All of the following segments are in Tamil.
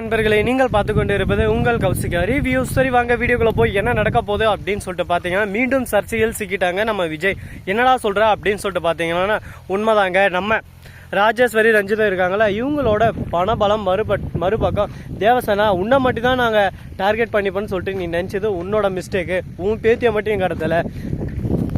நண்பர்களே நீங்கள் பார்த்து கொண்டு இருப்பது உங்கள் கௌசிகா ரிவ்யூ சரி வாங்க வீடியோக்குள்ள போய் என்ன நடக்க போகுது அப்படின்னு சொல்லிட்டு பார்த்தீங்கன்னா மீண்டும் சர்ச்சையில் சிக்கிட்டாங்க நம்ம விஜய். என்னடா சொல்ற அப்படின்னு சொல்லிட்டு பார்த்தீங்கன்னா உண்மைதாங்க. நம்ம ராஜேஸ்வரி ரஞ்சிதம் இருக்காங்களா இவங்களோட பணபலம் மறுபட் மறுபக்கம். தேவசனா உன்னை மட்டும் தான் நாங்கள் டார்கெட் பண்ணிப்போன்னு சொல்லிட்டு நீ நினச்சது உன்னோட மிஸ்டேக்கு உன் பேத்தியை மட்டும் கடத்தலை?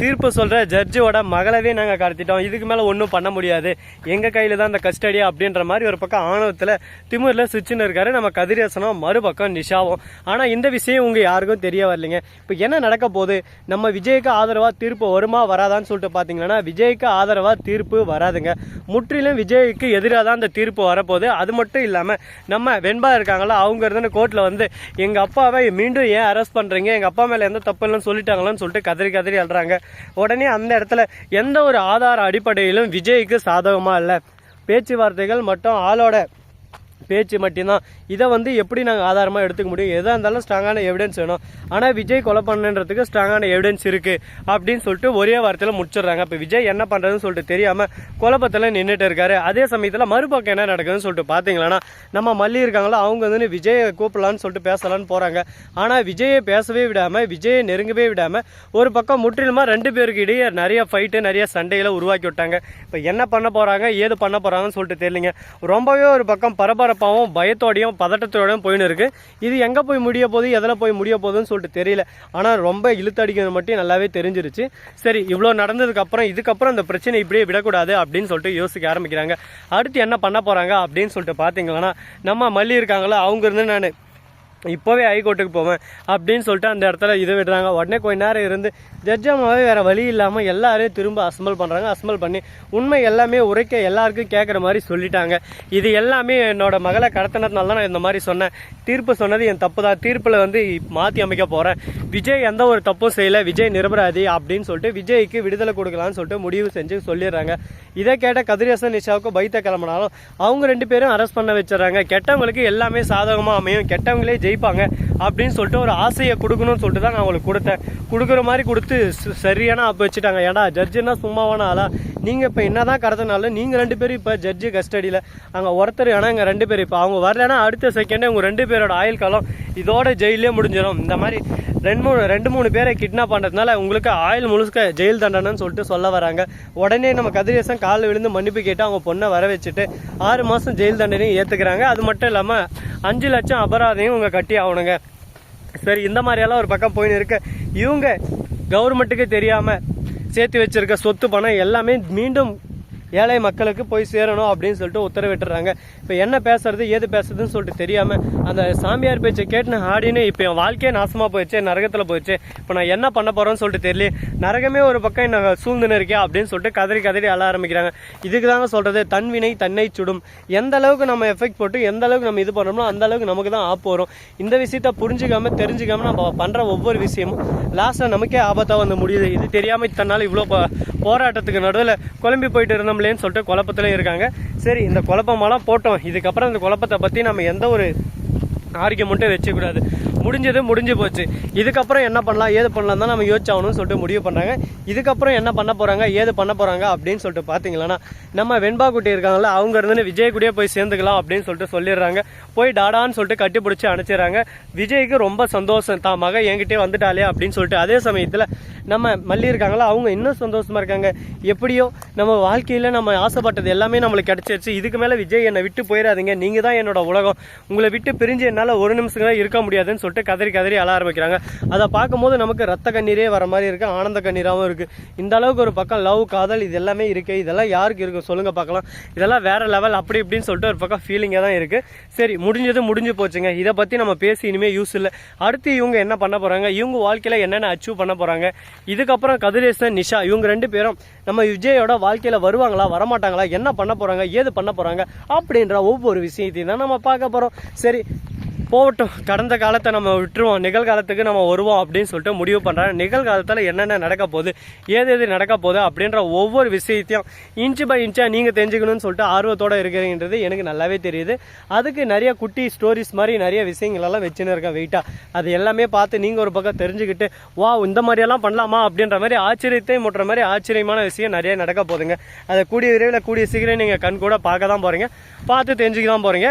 தீர்ப்பு சொல்கிற ஜட்ஜோட மகளவே நாங்கள் கடத்திட்டோம். இதுக்கு மேலே ஒன்றும் பண்ண முடியாது. எங்கள் கையில் தான் இந்த கஸ்டடி அப்படின்ற மாதிரி ஒரு பக்கம் ஆணவத்தில் திமுரில் சுச்சின்னு இருக்காரு. நம்ம கதிரேசனும் மறுபக்கம் நிஷாவும். ஆனால் இந்த விஷயம் உங்கள் யாருக்கும் தெரிய வரலைங்க. இப்போ என்ன நடக்க போகுது? நம்ம விஜய்க்கு ஆதரவாக தீர்ப்பு வருமா வராதான்னு சொல்லிட்டு பார்த்தீங்கன்னா விஜய்க்கு ஆதரவாக தீர்ப்பு வராதுங்க. முற்றிலும் விஜய்க்கு எதிராக தான் அந்த தீர்ப்பு வரப்போகுது. அது மட்டும் இல்லாமல் நம்ம வெண்பா இருக்காங்களா அவங்க இருந்து கோர்ட்டில் வந்து எங்கள் அப்பாவை மீண்டும் ஏன் அரெஸ்ட் பண்ணுறீங்க எங்கள் அப்பா மேலே எந்த தப்பு இல்லைன்னு சொல்லிட்டாங்களான்னு சொல்லிட்டு கதறி கதறி அழுறாங்க. உடனே அந்த இடத்துல எந்த ஒரு ஆதார அடிப்படையிலும் விஜய்க்கு சாதகமாக இல்லை. பேச்சுவார்த்தைகள் மற்றும் ஆளோட பேச்சு மட்டும்தான். இதை வந்து எப்படி நாங்கள் ஆதாரமாக எடுத்துக்க முடியும்? எதாக இருந்தாலும் ஸ்ட்ராங்கான எவிடன்ஸ் வேணும். ஆனால் விஜய் கொலை பண்ணுன்றதுக்கு ஸ்ட்ராங்கான எவிடன்ஸ் இருக்குது அப்படின்னு சொல்லிட்டு ஒரே வாரத்தில் முடிச்சிடுறாங்க. இப்போ விஜய் என்ன பண்ணுறதுன்னு சொல்லிட்டு தெரியாமல் குழப்பத்தில் நின்றுட்டு இருக்காரு. அதே சமயத்தில் மறுபக்கம் என்ன நடக்குதுன்னு சொல்லிட்டு பார்த்தீங்களன்னா நம்ம மல்லி இருக்காங்களோ அவங்க வந்து விஜயை கூப்பிடலான்னு சொல்லிட்டு பேசலான்னு போகிறாங்க ஆனால் விஜயை பேசவே விடாமல் விஜயை நெருங்கவே விடாமல் ஒரு பக்கம் முற்றிலுமாக ரெண்டு பேருக்கு இடையே நிறைய ஃபைட்டு நிறைய சண்டைகளை உருவாக்கி விட்டாங்க. இப்போ என்ன பண்ண போகிறாங்க ஏது பண்ண போகிறாங்கன்னு சொல்லிட்டு தெரியலிங்க. ரொம்பவே ஒரு பக்கம் பரபரப்பாகவும் பயத்தோடையும் பதட்டத்தோடையும் போயின்னு இருக்குது இது எங்கே போய் முடிய போகுது எதில் போய் முடிய போகுதுன்னு சொல்லிட்டு தெரியல. ஆனால் ரொம்ப இழுத்தடிக்கிறது மட்டும் நல்லாவே தெரிஞ்சிருச்சு. சரி இவ்வளோ நடந்ததுக்கு அப்புறம் இதுக்கப்புறம் இந்த பிரச்சனை இப்படியே விடக்கூடாது அப்படின்னு சொல்லிட்டு யோசிக்க ஆரம்பிக்கிறாங்க. அடுத்து என்ன பண்ண போகிறாங்க அப்படின்னு சொல்லிட்டு பார்த்தீங்கன்னா நம்ம மல்லி இருக்காங்களா அவங்க இருந்து நான் இப்போவே ஹைகோர்ட்டுக்கு போவேன் அப்படின்னு சொல்லிட்டு அந்த இடத்துல இது விடுறாங்க. உடனே கொஞ்ச நேரம் இருந்து ஜட்ஜமாவே வேறு வழி இல்லாமல் எல்லாரையும் திரும்ப அசம்பல் பண்ணுறாங்க அசம்பல் பண்ணி உண்மை எல்லாமே உரைக்க எல்லாருக்கும் கேட்குற மாதிரி சொல்லிட்டாங்க. இது எல்லாமே என்னோட மகளை கடத்தினதுனால தான் நான் இந்த மாதிரி சொன்னேன். தீர்ப்பு சொன்னது என் தப்பு தான். தீர்ப்பில் வந்து மாற்றி அமைக்க போகிறேன் விஜய் எந்த ஒரு தப்பும் செய்யலை. விஜய் நிரபராதி அப்படின்னு சொல்லிட்டு விஜய்க்கு விடுதலை கொடுக்கலான்னு சொல்லிட்டு முடிவு செஞ்சு சொல்லிடுறாங்க. இதை கேட்ட கதிரேசன் நிஷாவுக்கு பைத்த கிளம்பினாலும் அவங்க ரெண்டு பேரும் அரெஸ்ட் பண்ண வச்சிடறாங்க. கெட்டவங்களுக்கு எல்லாமே சாதகமாக அமையும். கெட்டவங்களே ஜெயிப்பாங்க. அப்படின்னு சொல்லிட்டு ஒரு ஆசையை கொடுக்கணும்னு சொல்லிட்டு தான் நான் அவங்களுக்கு கொடுத்தேன். கொடுக்குற மாதிரி கொடுத்து ச- சரியான அப்போ வச்சுட்டாங்க. ஏடா ஜட்ஜுன்னா சும்மாவான ஆளா? நீங்கள் இப்போ என்ன தான் கடத்தினாலும் நீங்கள் ரெண்டு பேரும் இப்போ ஜட்ஜு கஸ்டடியில் அங்கே ஒருத்தர் ஆனால் இங்கே ரெண்டு பேர் இப்போ. அவங்க வரலன்னா அடுத்த செகண்டே உங்கள் ரெண்டு பேரோட ஆயுள் காலம் இதோட ஜெயிலே முடிஞ்சிடும் இந்த மாதிரி ரெண்டு மூணு ரெண்டு மூணு பேரை கிட்னாப் பண்ணுறதுனால உங்களுக்கு ஆயுள் முழுக்க ஜெயில் தண்டனைன்னு சொல்லிட்டு சொல்ல வராங்க. உடனே நம்ம கதிரேசன் காலில் விழுந்து மன்னிப்பு கேட்டு அவங்க பொண்ணை வர வச்சுட்டு ஆறு மாதம் ஜெயில் தண்டனையும் ஏற்றுக்கிறாங்க அது மட்டும் இல்லாமல் அஞ்சு லட்சம் அபராதையும் உங்கள் கட்டி ஆகணுங்க சரி இந்த மாதிரியெல்லாம் ஒரு பக்கம் போயின்னு இருக்கு. இவங்க கவர்மெண்ட்டுக்கு தெரியாமல் சேர்த்து வச்சிருக்க சொத்து பணம் எல்லாமே மீண்டும் ஏழை மக்களுக்கு போய் சேரணும் அப்படின்னு சொல்லிட்டு உத்தரவிட்டுறாங்க. இப்போ என்ன பேசுறது ஏது பேசுறதுன்னு சொல்லிட்டு தெரியாமல் அந்த சாமியார் பேச்சை கேட்டுன்னு ஆடினே இப்போ என் வாழ்க்கையே நாசமாக போயிடுச்சு நரகத்தில் போயிடுச்சு. இப்போ நான் என்ன பண்ண போகிறேன்னு சொல்லிட்டு தெரியல. நரகமே ஒரு பக்கம் என்ன சூழ்ந்துன்னு இருக்கே அப்படின்னு சொல்லிட்டு கதறி கதறி அழ ஆரம்பிக்கிறாங்க. இதுக்கு தாங்க சொல்கிறது தன்வினை தன்னை சுடும். எந்த அளவுக்கு நம்ம எஃபெக்ட் போட்டு எந்த அளவுக்கு நம்ம இது பண்ணுறோமோ அந்த அளவுக்கு நமக்கு தான் ஆப் வரும். இந்த விஷயத்த புரிஞ்சுக்காம தெரிஞ்சுக்காம நம்ம பண்ணுற ஒவ்வொரு விஷயமும் லாஸ்ட்டில் நமக்கே ஆபத்தாக வந்து முடியுது. இது தெரியாமல் இத்தனை நாள் இவ்வளோ போராட்டத்துக்கு நடுவில் குழம்பி போயிட்டு இருந்தோம் இருந்தோம்லேன்னு சொல்லிட்டு குழப்பத்துல இருக்காங்க. சரி இந்த குழப்பமெல்லாம் போட்டோம். இதுக்கப்புறம் இந்த குழப்பத்தை பற்றி நம்ம எந்த ஒரு ஆர்கியூமெண்ட்டும் வச்சுக்கூடாது முடிஞ்சது முடிஞ்சு போச்சு. இதுக்கப்புறம் என்ன பண்ணலாம்? ஏது பண்ணலாம் தான் நம்ம யோசிச்சாகணும்னு சொல்லிட்டு முடிவு பண்ணுறாங்க இதுக்கப்புறம் என்ன பண்ண போகிறாங்க ஏது பண்ண போகிறாங்க அப்படின்னு சொல்லிட்டு பார்த்தீங்களன்னா நம்ம வெண்பா குட்டி இருக்காங்கல்ல அவங்க இருந்து விஜய் கூடயே போய் சேர்ந்துக்கலாம் அப்படின்னு சொல்லிட்டு சொல்லிடுறாங்க. போய் டாடான்னு சொல்லிட்டு கட்டி பிடிச்சி அனுப்பிச்சிடுறாங்க. விஜய்க்கு ரொம்ப சந்தோஷம். தான் மக என்கிட்டே வந்துட்டாலே அப்படின்னு சொல்லிட்டு அதே சமயத்தில் நம்ம மல்லி இருக்காங்களா அவங்க இன்னும் சந்தோஷமாக இருக்காங்க. எப்படியோ நம்ம வாழ்க்கையில் நம்ம ஆசைப்பட்டது எல்லாமே நம்மளுக்கு கிடச்சிருச்சு. இதுக்கு மேலே விஜய் என்னை விட்டு போயிடாதீங்க. நீங்கள் தான் என்னோட உலகம். உங்களை விட்டு பிரிஞ்சு என்னால் ஒரு நிமிஷம் இருக்க முடியாதுன்னு சொல்லிட்டு கதறி கதறி அழ ஆரம்பிக்கிறாங்க. அதை பார்க்கும்போது நமக்கு ரத்த கண்ணீரே வர மாதிரி இருக்குது ஆனந்த கண்ணீராகவும் இருக்குது இந்த அளவுக்கு ஒரு பக்கம் லவ் காதல் இது எல்லாமே இருக்குது இதெல்லாம் யாருக்கு இருக்கும் சொல்லுங்கள் பார்க்கலாம். இதெல்லாம் வேறு லெவல் அப்படி இப்படின்னு சொல்லிட்டு ஒரு பக்கம் ஃபீலிங்காக தான் இருக்குது சரி முடிஞ்சது முடிஞ்சு போச்சுங்க. இதை பற்றி நம்ம பேசி இனிமேல் யூஸ் இல்லை. அடுத்து இவங்க என்ன பண்ண போகிறாங்க இவங்க வாழ்க்கையில் என்னென்ன அச்சீவ் பண்ண போகிறாங்க இதுக்கப்புறம் கதிரேசன் நிஷா. இவங்க ரெண்டு பேரும் நம்ம விஜயோட வாழ்க்கையில் வருவாங்களா வரமாட்டாங்களா? என்ன பண்ண போகிறாங்க ஏது பண்ண போகிறாங்க அப்படின்ற ஒவ்வொரு விஷயத்தையும் தான் நம்ம பார்க்க போகிறோம் சரி போகட்டும். கடந்த காலத்தை நம்ம விட்டுருவோம். நிகழ்காலத்துக்கு நம்ம வருவோம் அப்படின்னு சொல்லிட்டு முடிவு பண்ணுறாங்க நிகழ்காலத்தில் என்னென்ன நடக்க போகுது ஏது எது நடக்க போகுது அப்படின்ற ஒவ்வொரு விஷயத்தையும் இன்ச்சு பை இன்ச்சாக நீங்கள் தெரிஞ்சுக்கணும்னு சொல்லிட்டு ஆர்வத்தோடு இருக்கிறீங்கன்றது எனக்கு நல்லாவே தெரியுது. அதுக்கு நிறைய குட்டி ஸ்டோரிஸ் மாதிரி நிறைய விஷயங்களெல்லாம் வச்சுன்னு இருக்கேன் வெயிட்டாக அது எல்லாமே பார்த்து நீங்கள் ஒரு பக்கம் தெரிஞ்சுக்கிட்டு வா இந்த மாதிரியெல்லாம் பண்ணலாமா? அப்படின்ற மாதிரி ஆச்சரியத்தை முட்டுற மாதிரி ஆச்சரியமான விஷயம் நிறைய நடக்க போகுதுங்க. அதை கூடிய விரைவில் கூடிய சீக்கிரம் நீங்கள் கண் கூட பார்க்க தான் போகிறீங்க பார்த்து தெரிஞ்சுக்க தான் போகிறீங்க